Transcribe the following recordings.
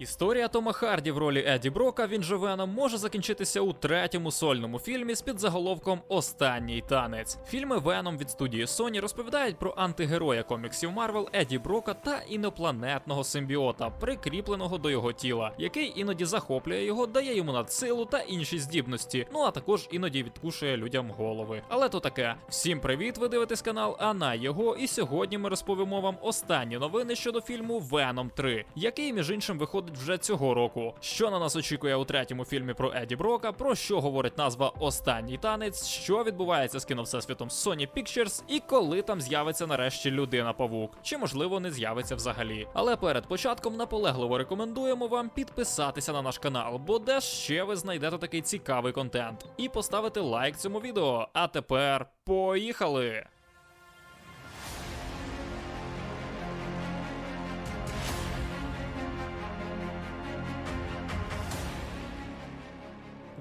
Історія Тома Харді в ролі Еді Брока він же Веном може закінчитися у третьому сольному фільмі з підзаголовком Останній танець. Фільми Веном від студії Sony розповідають про антигероя коміксів Марвел Еді Брока та інопланетного симбіота, прикріпленого до його тіла, який іноді захоплює його, дає йому надсилу та інші здібності. Ну а також іноді відкушує людям голови. Але то таке. Всім привіт! Ви дивитесь канал Ана його. І сьогодні ми розповімо вам останні новини щодо фільму Веном 3, який між іншим виходить вже цього року. Що на нас очікує у третьому фільмі про Еді Брока, про що говорить назва Останній танець, що відбувається з кіновсесвітом Sony Pictures і коли там з'явиться нарешті людина павук, чи можливо не з'явиться взагалі. Але перед початком наполегливо рекомендуємо вам підписатися на наш канал, бо де ще ви знайдете такий цікавий контент, і поставити лайк цьому відео. А тепер поїхали!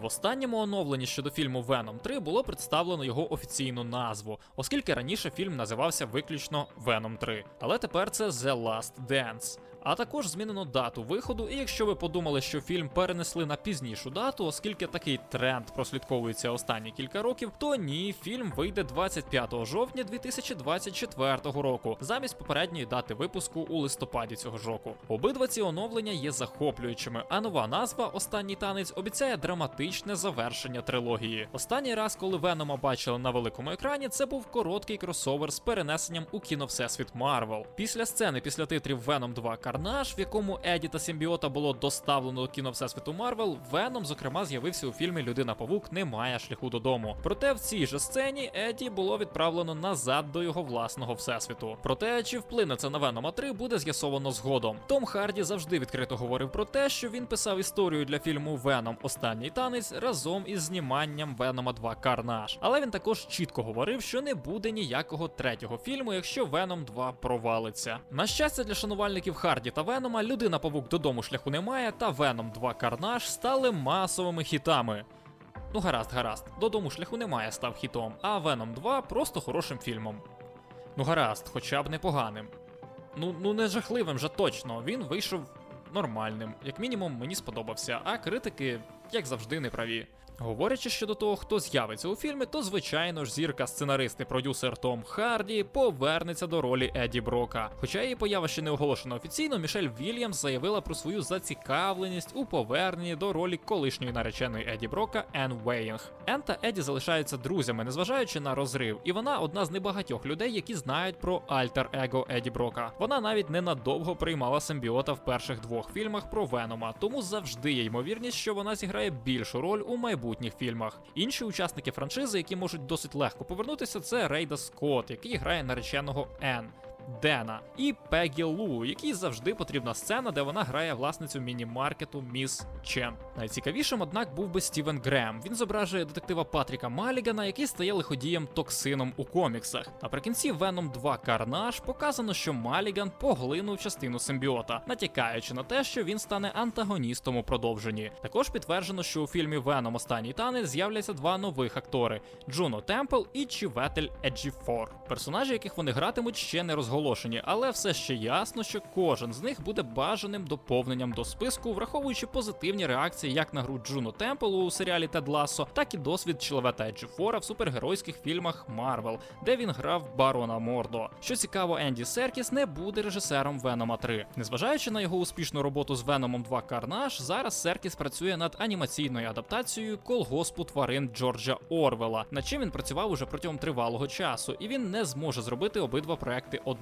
В останньому оновленні щодо фільму Веном 3 було представлено його офіційну назву, оскільки раніше фільм називався виключно Веном 3. Але тепер це The Last Dance. А також змінено дату виходу, і якщо ви подумали, що фільм перенесли на пізнішу дату, оскільки такий тренд прослідковується останні кілька років, то ні, фільм вийде 25 жовтня 2024 року, замість попередньої дати випуску у листопаді цього ж року. Обидва ці оновлення є захоплюючими, а нова назва Останній танець обіцяє драматичне завершення трилогії. Останній раз, коли Венома бачили на великому екрані, це був короткий кросовер з перенесенням у кіно Всесвіт Марвел. Після сцени після титрів Venom 2 Карнаж, в якому Еді та Симбіота було доставлено до кіно Всесвіту Марвел, Веном, зокрема, з'явився у фільмі Людина Павук не має шляху додому. Проте в цій же сцені Еді було відправлено назад до його власного всесвіту. Проте, чи вплине це на Венома 3, буде з'ясовано згодом. Том Харді завжди відкрито говорив про те, що він писав історію для фільму Веном Останній танець разом із зніманням Венома 2 Карнаж. Але він також чітко говорив, що не буде ніякого третього фільму, якщо Веном 2 провалиться. На щастя, для шанувальників Харді та Венома людина павук додому шляху немає, та Веном 2 Карнаж стали масовими хітами. Ну, гаразд, гаразд, додому шляху немає став хітом, а Веном 2 просто хорошим фільмом. Ну, гаразд, хоча б непоганим. Ну, ну не жахливим же точно. Він вийшов нормальним. Як мінімум, мені сподобався, а критики, як завжди, не праві. Говорячи щодо того, хто з'явиться у фільмі, то звичайно ж зірка сценарист і продюсер Том Харді повернеться до ролі Еді Брока. Хоча її поява ще не оголошена офіційно, Мішель Вільямс заявила про свою зацікавленість у поверненні до ролі колишньої нареченої Еді Брока Енн Вейнг. Енн та Еді залишаються друзями, незважаючи на розрив, і вона одна з небагатьох людей, які знають про альтер-его Еді Брока. Вона навіть ненадовго приймала симбіота в перших двох фільмах про Венома, тому завжди є ймовірність, що вона зіграє більшу роль у майбутніх фільмах. Інші учасники франшизи, які можуть досить легко повернутися, це Рейда Скотт, який грає нареченого Енн. Дена і Пегі Лу, якій завжди потрібна сцена, де вона грає власницю міні-маркету Міс Чен. Найцікавішим, однак, був би Стівен Грем. Він зображує детектива Патріка Малігана, який стає лиходієм токсином у коміксах. Наприкінці Venom 2 Карнаж показано, що Маліган поглинув частину симбіота, натякаючи на те, що він стане антагоністом у продовженні. Також підтверджено, що у фільмі Venom Останній танець з'являться два нових актори: Джуно Темпл і Чіветель Еджіфор. Персонажі, яких вони гратимуть, ще не розголошені, але все ще ясно, що кожен з них буде бажаним доповненням до списку, враховуючи позитивні реакції як на гру Джуно Темпл у серіалі Тед Лассо, так і досвід Чоловета Еджіфора в супергеройських фільмах Марвел, де він грав Барона Мордо. Що цікаво, Енді Серкіс не буде режисером Венома 3. Незважаючи на його успішну роботу з Веномом 2 Карнаж, зараз Серкіс працює над анімаційною адаптацією колгоспу тварин Джорджа Орвела, над чим він працював уже протягом тривалого часу, і він не зможе зробити обидва проекти одночасно.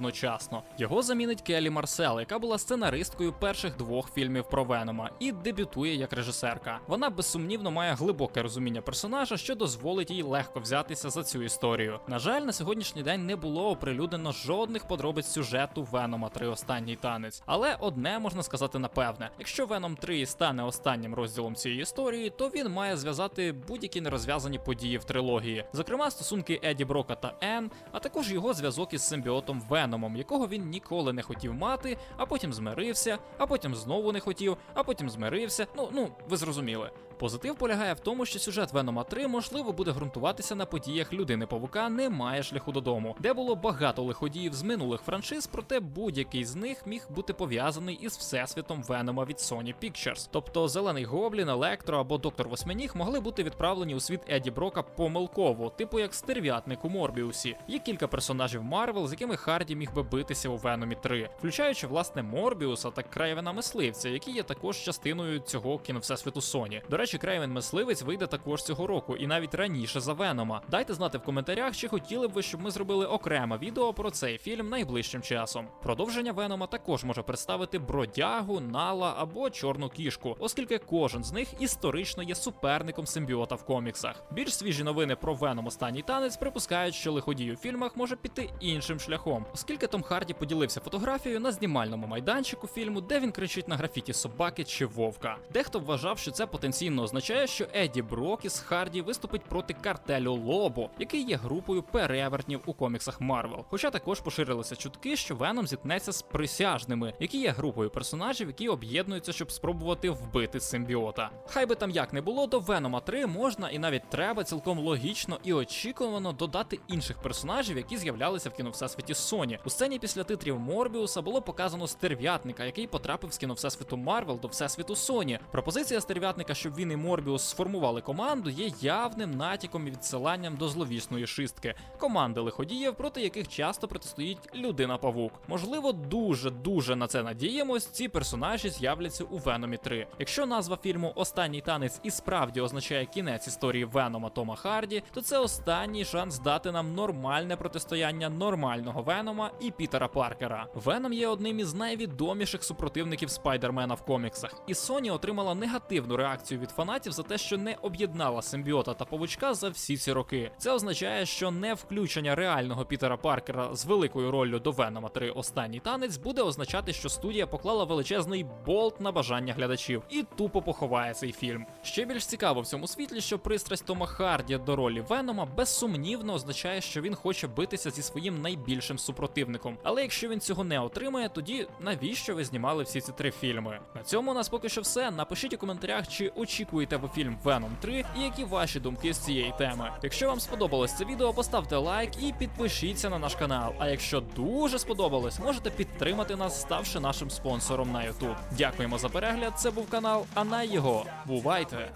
Його замінить Келі Марсел, яка була сценаристкою перших двох фільмів про Венома, і дебютує як режисерка. Вона безсумнівно має глибоке розуміння персонажа, що дозволить їй легко взятися за цю історію. На жаль, на сьогоднішній день не було оприлюднено жодних подробиць сюжету Венома 3 останній танець. Але одне можна сказати напевне: якщо Веном 3 стане останнім розділом цієї історії, то він має зв'язати будь-які нерозв'язані події в трилогії, зокрема стосунки Еді Брока та Енн, а також його зв'язок із симбіотом Веном. Веномом, якого він ніколи не хотів мати, а потім змирився, а потім знову не хотів, а потім змирився. Ну, ну, ви зрозуміли. Позитив полягає в тому, що сюжет Венома 3 можливо буде ґрунтуватися на подіях людини Павука немає шляху додому, де було багато лиходіїв з минулих франшиз, проте будь-який з них міг бути пов'язаний із всесвітом Венома від Sony Pictures. Тобто Зелений Гоблін, Електро або Доктор Восьминіг могли бути відправлені у світ Еді Брока помилково, типу як стерв'ятник у Морбіусі. Є кілька персонажів Марвел, з якими Харді міг би битися у Веномі 3, включаючи власне Морбіуса та Крейвена Мисливця, які є також частиною цього кіновсесвіту Sony. До речі, Крейвен Мисливець вийде також цього року, і навіть раніше за Венома. Дайте знати в коментарях, чи хотіли б ви, щоб ми зробили окреме відео про цей фільм найближчим часом. Продовження Венома також може представити бродягу, нала або чорну кішку, оскільки кожен з них історично є суперником симбіота в коміксах. Більш свіжі новини про Веном останній танець припускають, що лиходій у фільмах може піти іншим шляхом, оскільки Том Харді поділився фотографією на знімальному майданчику фільму, де він кричить на графіті собаки чи вовка. Дехто вважав, що це потенційно означає, що Еді Брок із Харді виступить проти картелю Лобо, який є групою перевертнів у коміксах Марвел. Хоча також поширилися чутки, що Веном зіткнеться з присяжними, які є групою персонажів, які об'єднуються, щоб спробувати вбити симбіота. Хай би там як не було, до Венома 3 можна і навіть треба цілком логічно і очікувано додати інших персонажів, які з'являлися в кіновсесвіті Sony. У сцені після титрів Морбіуса було показано стерв'ятника, який потрапив з кіновсесвіту Марвел до всесвіту Sony. Пропозиція стерв'ятника, щоб він і Морбіус сформували команду, є явним натяком і відсиланням до зловісної шистки команди лиходіїв, проти яких часто протистоїть людина Павук. Можливо, дуже дуже на це надіємось. Ці персонажі з'являться у Веномі 3. Якщо назва фільму Останній танець і справді означає кінець історії Венома Тома Харді, то це останній шанс дати нам нормальне протистояння нормального Венома і Пітера Паркера. Веном є одним із найвідоміших супротивників Спайдермена в коміксах, і Sony отримала негативну реакцію від фанатів за те, що не об'єднала симбіота та павучка за всі ці роки. Це означає, що не включення реального Пітера Паркера з великою роллю до Венома 3 останній танець буде означати, що студія поклала величезний болт на бажання глядачів і тупо поховає цей фільм. Ще більш цікаво в цьому світлі, що пристрасть Тома Харді до ролі Венома безсумнівно означає, що він хоче битися зі своїм найбільшим супротивником. Але якщо він цього не отримає, тоді навіщо ви знімали всі ці три фільми? На цьому у нас поки що все. Напишіть у коментарях, чи очікуєте ви фільм Веном 3 і які ваші думки з цієї теми. Якщо вам сподобалось це відео, поставте лайк і підпишіться на наш канал. А якщо дуже сподобалось, можете підтримати нас, ставши нашим спонсором на YouTube. Дякуємо за перегляд. Це був канал, а на його бувайте.